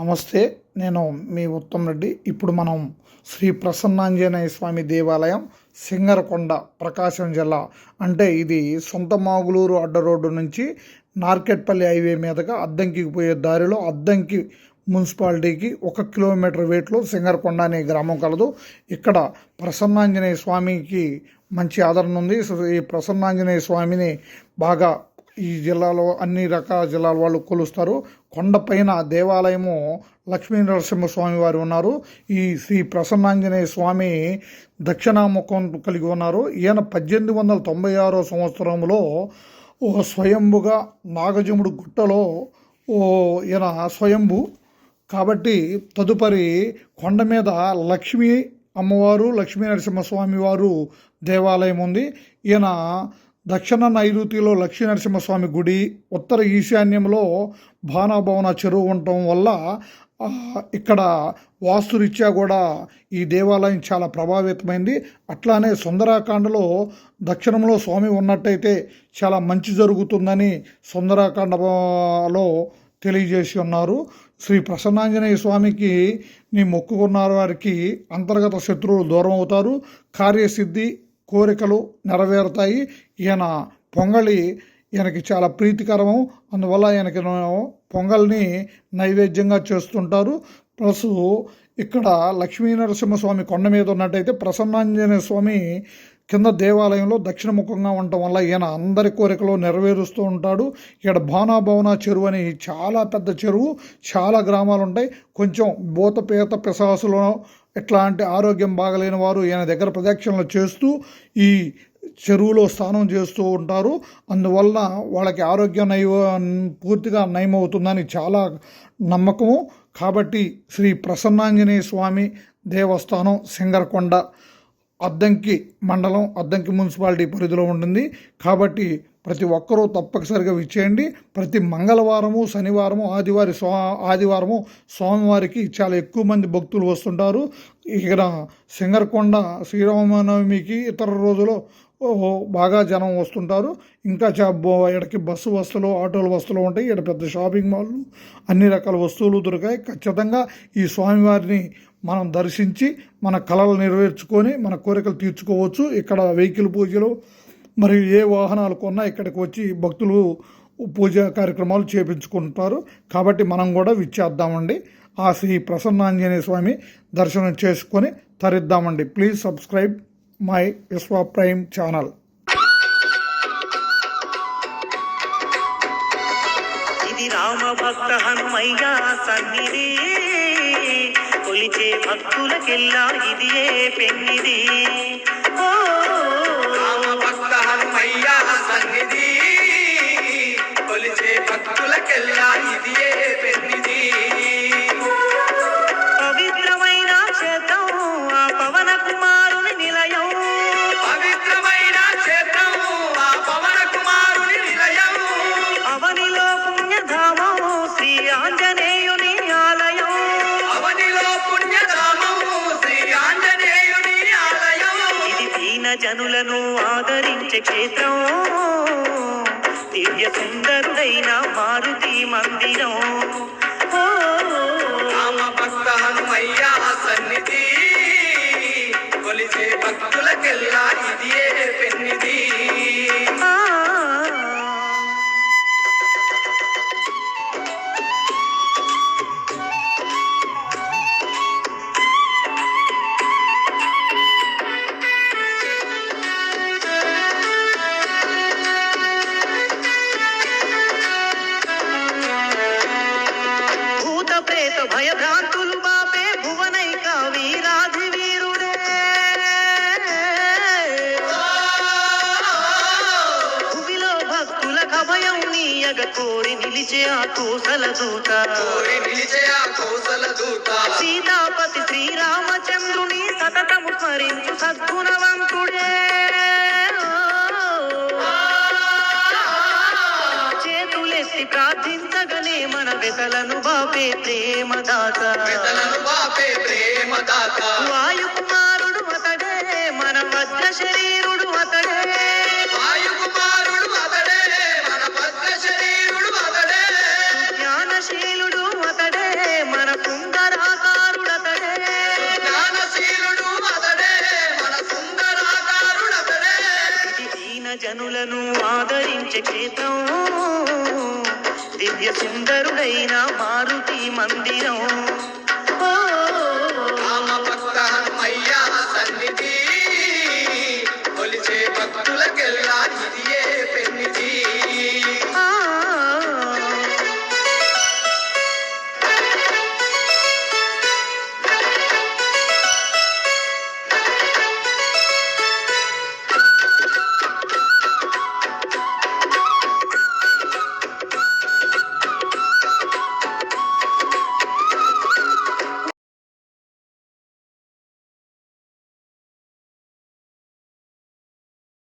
నమస్తే నేను మీ ఉత్తమ్ రెడ్డి. ఇప్పుడు మనం శ్రీ ప్రసన్నాంజనేయ స్వామి దేవాలయం సింగరకొండ ప్రకాశం జిల్లా. అంటే ఇది సొంత మాగులూరు అడ్డ రోడ్డు నుంచి నార్కెట్పల్లి హైవే మీదుగా అద్దంకి పోయే దారిలో అద్దంకి మున్సిపాలిటీకి ఒక కిలోమీటర్ వేట్లో సింగరకొండ అనే గ్రామం కలదు. ఇక్కడ ప్రసన్నాంజనేయ స్వామికి మంచి ఆదరణ ఉంది. ఈ ప్రసన్నాంజనేయ స్వామిని బాగా ఈ జిల్లాలో అన్ని రకాల జిల్లాల వాళ్ళు కొలుస్తారు. కొండపైన దేవాలయము లక్ష్మీ నరసింహస్వామి వారు ఉన్నారు. ఈ శ్రీ ప్రసన్నాంజనేయ స్వామి దక్షిణాముఖం కలిగి ఉన్నారు. ఈయన పద్దెనిమిది వందల తొంభై ఆరో సంవత్సరంలో ఓ స్వయంభుగా నాగజముడు గుట్టలో ఓ ఈయన స్వయంభు. కాబట్టి తదుపరి కొండ మీద లక్ష్మీ అమ్మవారు లక్ష్మీ నరసింహస్వామి వారు దేవాలయం ఉంది. ఈయన దక్షిణ నైరుతిలో లక్ష్మీ నరసింహస్వామి గుడి ఉత్తర ఈశాన్యంలో భానాభవన చెరువు ఉండటం వల్ల ఇక్కడ వాస్తురీత్యా కూడా ఈ దేవాలయం చాలా ప్రభావితమైంది. అట్లానే సుందరాకాండలో దక్షిణంలో స్వామి ఉన్నట్టయితే చాలా మంచి జరుగుతుందని సుందరాకాండలో తెలియజేసి ఉన్నారు. శ్రీ ప్రసన్నాంజనేయ స్వామికి నీ మొక్కుకున్న వారికి అంతర్గత శత్రువులు దూరం అవుతారు కార్యసిద్ధి కోరికలు నెరవేరుతాయి. ఈయన పొంగలి ఈయనకి చాలా ప్రీతికరము. అందువల్ల ఈయనకి పొంగల్ని నైవేద్యంగా చేస్తుంటారు. ప్లస్ ఇక్కడ లక్ష్మీ నరసింహస్వామి కొండ మీద ఉన్నట్టయితే ప్రసన్నాంజనేయ స్వామి కింద దేవాలయంలో దక్షిణముఖంగా ఉండటం వల్ల ఈయన అందరి కోరికలు నెరవేరుస్తూ ఉంటాడు. ఇక్కడ భానాభవన చెరువు అని చాలా పెద్ద చెరువు చాలా గ్రామాలు ఉంటాయి కొంచెం భూతపేత పేత ఎట్లా అంటే ఆరోగ్యం బాగలేని వారు ఈయన దగ్గర ప్రదక్షిణలు చేస్తూ ఈ చెరువులో స్నానం చేస్తూ ఉంటారు. అందువల్ల వాళ్ళకి ఆరోగ్యం నయ పూర్తిగా నయమవుతుందని చాలా నమ్మకము. కాబట్టి శ్రీ ప్రసన్నాంజనేయ స్వామి దేవస్థానం సింగరకొండ అద్దంకి మండలం అద్దంకి మున్సిపాలిటీ పరిధిలో ఉంటుంది. కాబట్టి ప్రతి ఒక్కరూ తప్పనిసరిగా ఇచ్చేయండి ప్రతి మంగళవారము శనివారము ఆదివారి స్వా ఆదివారము స్వామివారికి చాలా ఎక్కువ మంది భక్తులు వస్తుంటారు. ఇక్కడ సింగరకొండ శ్రీరామనవమికి ఇతర రోజులు బాగా జనం వస్తుంటారు. ఇంకా చా బో- ఇక్కడికి బస్సు వస్తువులు ఆటోల వస్తువులు ఉంటాయి. ఇక్కడ పెద్ద షాపింగ్ మాల్లు అన్ని రకాల వస్తువులు దొరికాయి ఖచ్చితంగా ఈ స్వామివారిని మనం దర్శించి మన కళలు నెరవేర్చుకొని మన కోరికలు తీర్చుకోవచ్చు. ఇక్కడ వెహికల్ పూజలు మరియు ఏ వాహనాలు కొన్నా ఇక్కడికి వచ్చి భక్తులు పూజా కార్యక్రమాలు చేపించుకుంటారు. కాబట్టి మనం కూడా విచ్చేద్దామండి. ఆ శ్రీ ప్రసన్నాంజనేయ స్వామి దర్శనం చేసుకొని తరిద్దామండి. Please subscribe my Vishwa prime channel ఇది రామ భక్త హనుమయ్య సన్నిధి. కొలిచే భక్తులకెల్లా ఇదియే పెన్నిది హనుమయ్య జనులను ఆదరించే క్షేత్రం. దివ్య సుందరుడైన మారుతి మందిరం. రామ భక్త హనుమయ్య సన్నిధి. కొలిచే భక్తులకెల్లా ఇది కభయం నీయగ కోరి నిలిచే ఆ కోసల దూత. కోరి నిలిచే ఆ కోసల దూత. సీతాపతి శ్రీరామచంద్రుని సతతము స్మరించు సద్గుణవంతుడే. చేతులెత్తి ప్రార్థించగనే మన వెతలను బాపే ప్రేమదాత. పెదలను బాపే ప్రేమదాత. జనులను ఆదరించే క్షేత్రం. దివ్య సుందరుడైన మారుతి మందిరం.